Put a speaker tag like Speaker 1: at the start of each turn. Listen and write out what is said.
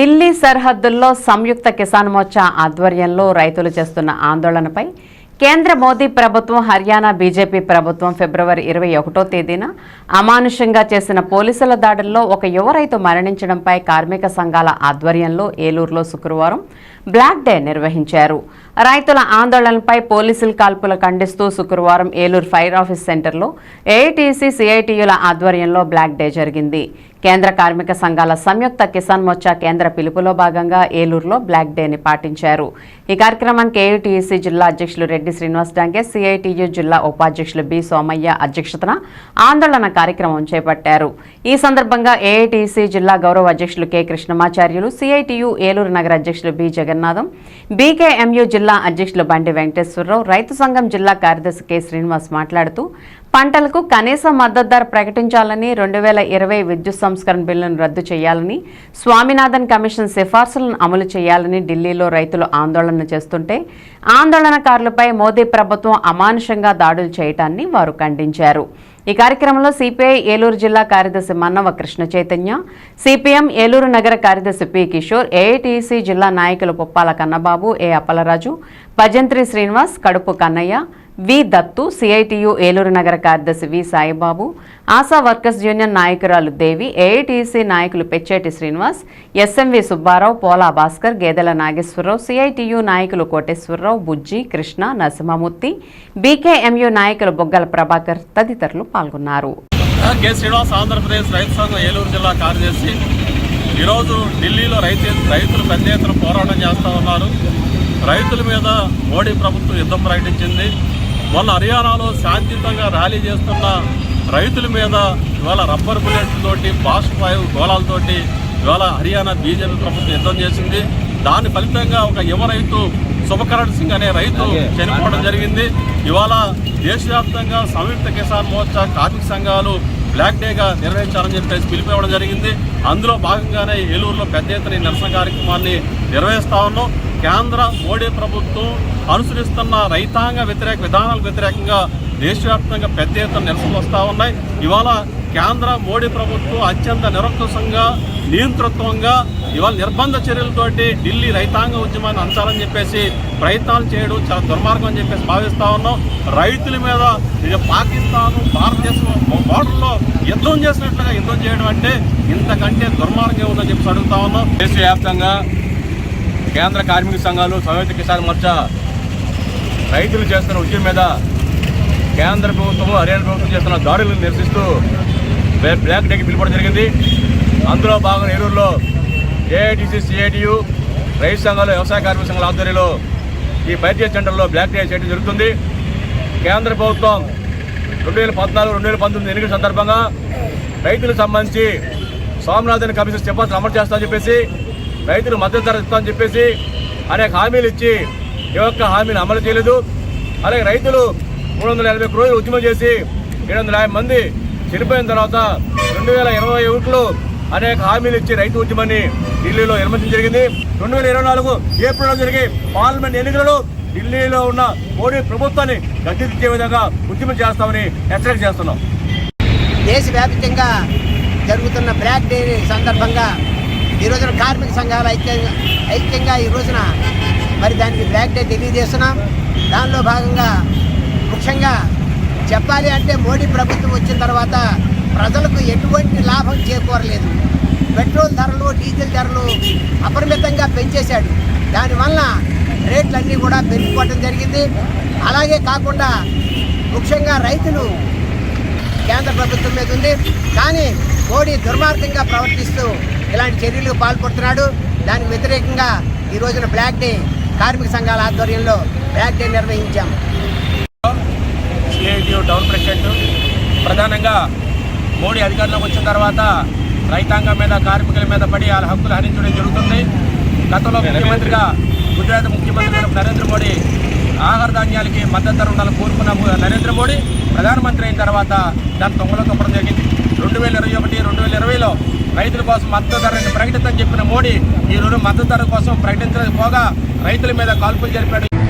Speaker 1: ఢిల్లీ సరిహద్దుల్లో సంయుక్త కిసాన్ మోర్చా ఆధ్వర్యంలో రైతులు చేస్తున్న ఆందోళనపై కేంద్ర మోదీ ప్రభుత్వం హర్యానా బీజేపీ ప్రభుత్వం ఫిబ్రవరి ఇరవై ఒకటో తేదీన అమానుషంగా చేసిన పోలీసుల దాడుల్లో ఒక యువ రైతు మరణించడంపై కార్మిక సంఘాల ఆధ్వర్యంలో ఏలూరులో శుక్రవారం బ్లాక్ డే నిర్వహించారు. రైతుల ఆందోళనపై పోలీసుల కాల్పులు ఖండిస్తూ శుక్రవారం ఏలూరు ఫైర్ ఆఫీస్ సెంటర్లో ఏఐటీసీ సిఐటియుల ఆధ్వర్యంలో బ్లాక్ డే జరిగింది. కేంద్ర కార్మిక సంఘాల సంయుక్త కిసాన్ మోర్చా కేంద్ర పిలుపులో భాగంగా ఏలూరులో బ్లాక్ డేని పాటించారు. ఈ కార్యక్రమానికి ఏయుటీఈసీ జిల్లా అధ్యక్షులు రెడ్డి శ్రీనివాస్ డాంగే సిఐటియు జిల్లా ఉపాధ్యక్షులు బి సోమయ్య అధ్యక్షతన ఆందోళన కార్యక్రమం చేపట్టారు. ఈ సందర్భంగా ఏఐటీసీ జిల్లా గౌరవ అధ్యక్షులు కె కృష్ణమాచార్యులు సిఐటియు ఏలూరు నగర అధ్యక్షులు బి జగన్నాథం బీకేఎంయు జిల్లా అధ్యక్షులు బండి వెంకటేశ్వరరావు రైతు సంఘం జిల్లా కార్యదర్శి కె శ్రీనివాస్ మాట్లాడుతూ పంటలకు కనీస మద్దతు ధర ప్రకటించాలని రెండు వేల ఇరవై విద్యుత్ సంస్కరణ బిల్లును రద్దు చేయాలని స్వామినాథన్ కమిషన్ సిఫార్సులను అమలు చేయాలని ఢిల్లీలో రైతులు ఆందోళన చేస్తుంటే ఆందోళనకారులపై మోదీ ప్రభుత్వం అమానుషంగా దాడులు చేయటాన్ని వారు ఖండించారు. ఈ కార్యక్రమంలో సిపిఐ ఏలూరు జిల్లా కార్యదర్శి మన్నవ కృష్ణ చైతన్య సిపిఎం ఏలూరు నగర కార్యదర్శి పి కిషోర్ ఏఐటీసీ జిల్లా నాయకులు పుప్పాల కన్నబాబు ఏ అప్పలరాజు భజంత్రి శ్రీనివాస్ కడుపు కన్నయ్య వి దత్తు సిఐటియు ఏలూరు నగర కార్యదర్శి V Saibabu Asha workers union నాయకురాలు దేవి ఏఐటీసీ నాయకులు పెచ్చేటి శ్రీనివాస్ ఎస్ఎంవి సుబ్బారావు పోలా భాస్కర్ గేదెల నాగేశ్వరరావు సిఐటియు నాయకులు కోటేశ్వరరావు బుజ్జి కృష్ణ నరసింహమూర్తి బీకేఎంయు నాయకులు బొగ్గల ప్రభాకర్ తదితరులు పాల్గొన్నారు.
Speaker 2: కె శ్రీనివాస్ ఆంధ్రప్రదేశ్ రైతు సంఘం ఏలూరు జిల్లా కార్యదర్శి. ఈరోజు ఢిల్లీలో రైతు రైతులు పెద్ద ఎత్తున పోరాటం చేస్తూ ఉన్నారు. రైతుల మీద మోడీ ప్రభుత్వం యుద్ధం ప్రకటించింది. మొన్న హర్యానాలో శాంతియుతంగా ర్యాలీ చేస్తున్న రైతుల మీద ఇవాళ రబ్బర్ బుల్లెట్లతోటి బాష్ ఫైవ్ గోళాలతోటి ఇవాళ హర్యానా బీజేపీ ప్రభుత్వం యుద్ధం చేసింది. దాని ఫలితంగా ఒక యువ రైతు శుభకరణ్ సింగ్ అనే రైతు చనిపోవడం జరిగింది. ఇవాళ దేశవ్యాప్తంగా సంయుక్త కిసాన్ మోర్చా కార్మిక సంఘాలు బ్లాక్ డేగా నిర్వహించాలని చెప్పేసి పిలిపివ్వడం జరిగింది. అందులో భాగంగానే ఏలూరులో పెద్ద ఎత్తున ఈ నిరసన కార్యక్రమాన్ని నిర్వహిస్తా ఉన్నాం. కేంద్ర మోడీ ప్రభుత్వం అనుసరిస్తున్న రైతాంగ వ్యతిరేక విధానాలకు వ్యతిరేకంగా దేశవ్యాప్తంగా పెద్ద ఎత్తున నిరసనలు వస్తూ ఉన్నాయి. ఇవాళ కేంద్ర మోడీ ప్రభుత్వం అత్యంత నిరంకుశంగా నియంతృత్వంగా ఇవాళ నిర్బంధ చర్యలతోటి ఢిల్లీ రైతాంగ ఉద్యమాన్ని అంచాలని చెప్పేసి ప్రయత్నాలు చేయడం చాలా దుర్మార్గం అని చెప్పేసి భావిస్తూ ఉన్నాం. రైతుల మీద ఇది పాకిస్తాన్ భారతదేశం బార్డర్లో యుద్ధం చేసినట్లుగా యుద్ధం చేయడం అంటే ఇంతకంటే దుర్మార్గం ఉందని చెప్పేసి అడుగుతా ఉన్నాం.
Speaker 3: దేశవ్యాప్తంగా కేంద్ర కార్మిక సంఘాలు సంయుక్త కిసాన్ మోర్చా రైతులు చేస్తున్న ఉద్యమం మీద కేంద్ర ప్రభుత్వం హర్యానా ప్రభుత్వం చేస్తున్న దాడులను నిరసిస్తూ బ్లాక్ డేకి పిలుపడం జరిగింది. అందులో భాగంగా ఏలూరులో ఏఐటీసీ సిఐటియు రైతు సంఘాలు వ్యవసాయ కార్మిక సంఘాల ఆధ్వర్యంలో ఈ బైద్య సెంటర్లో బ్లాక్ డే చేయడం జరుగుతుంది. కేంద్ర ప్రభుత్వం రెండు వేల పద్నాలుగు రెండు వేల పంతొమ్మిది ఎన్నికల సందర్భంగా రైతులకు సంబంధించి స్వామినాథన్ కమిషన్ సిఫార్సులు అమలు చేస్తామని చెప్పేసి రైతులు మద్దతు ధర ఇస్తామని చెప్పేసి అనేక హామీలు ఇచ్చి ఈ యొక్క హామీని అమలు చేయలేదు. అలాగే రైతులు మూడు వందల ఎనభై ఒక్క ఉద్యమం చేసి ఏడు వందల యాభై మంది చనిపోయిన తర్వాత రెండు వేల ఇరవై ఒకటిలో అనేక హామీలు ఇచ్చి రైతు ఉద్యమాన్ని ఢిల్లీలో నిర్మించడం జరిగింది. రెండు వేల ఇరవై నాలుగు ఏప్రిల్లో జరిగే పార్లమెంట్ ఎన్నికలలో ఢిల్లీలో ఉన్న మోడీ ప్రభుత్వాన్ని గద్దెదిచ్చే విధంగా ఉద్యమం చేస్తామని హెచ్చరిక చేస్తున్నాం.
Speaker 4: దేశవ్యాప్తంగా జరుగుతున్న బ్లాక్ డే సందర్భంగా ఈ రోజున కార్మిక సంఘాలు ఐక్యంగా ఐక్యంగా ఈ రోజున మరి దానికి బ్లాక్ డే తెలియజేస్తున్నాం. దానిలో భాగంగా ముఖ్యంగా చెప్పాలి అంటే మోడీ ప్రభుత్వం వచ్చిన తర్వాత ప్రజలకు ఎటువంటి లాభం చేకూరలేదు. పెట్రోల్ ధరలు డీజిల్ ధరలు అపరిమితంగా పెంచేశాడు. దానివల్ల రేట్లన్నీ కూడా పెరిగిపోవడం జరిగింది. అలాగే కాకుండా ముఖ్యంగా రైతులు కేంద్ర ప్రభుత్వం మీద ఉంది. కానీ మోడీ దుర్మార్గంగా ప్రవర్తిస్తూ ఇలాంటి చర్యలకు పాల్పడుతున్నాడు. దానికి వ్యతిరేకంగా ఈ రోజున బ్లాక్ డే కార్మిక సంఘాల ఆధ్వర్యంలో బ్లాక్ డే
Speaker 3: నిర్వహించాము టౌన్ ప్రెసిడెంట్ ప్రధానంగా మోడీ అధికారంలోకి వచ్చిన తర్వాత రైతాంగం మీద కార్మికుల మీద పడి వాళ్ళ హక్కులు హరించడం జరుగుతుంది. గతంలో ముఖ్యమంత్రిగా గుజరాత్ ముఖ్యమంత్రి నరేంద్ర మోడీ ఆహార ధాన్యాలకి మద్దతు ధర ఉండాలని కోరుకున్న నరేంద్ర మోడీ ప్రధానమంత్రి అయిన తర్వాత దాన్ని తొంగలో తొక్కడం జరిగింది. రెండు వేల ఇరవై ఒకటి రెండు వేల ఇరవైలో రైతుల కోసం మద్దతు ధరని ప్రకటించని చెప్పిన మోడీ ఈ రోజు మద్దతు ధర కోసం ప్రకటించకపోగా రైతుల మీద కాల్పులు జరిపాడు.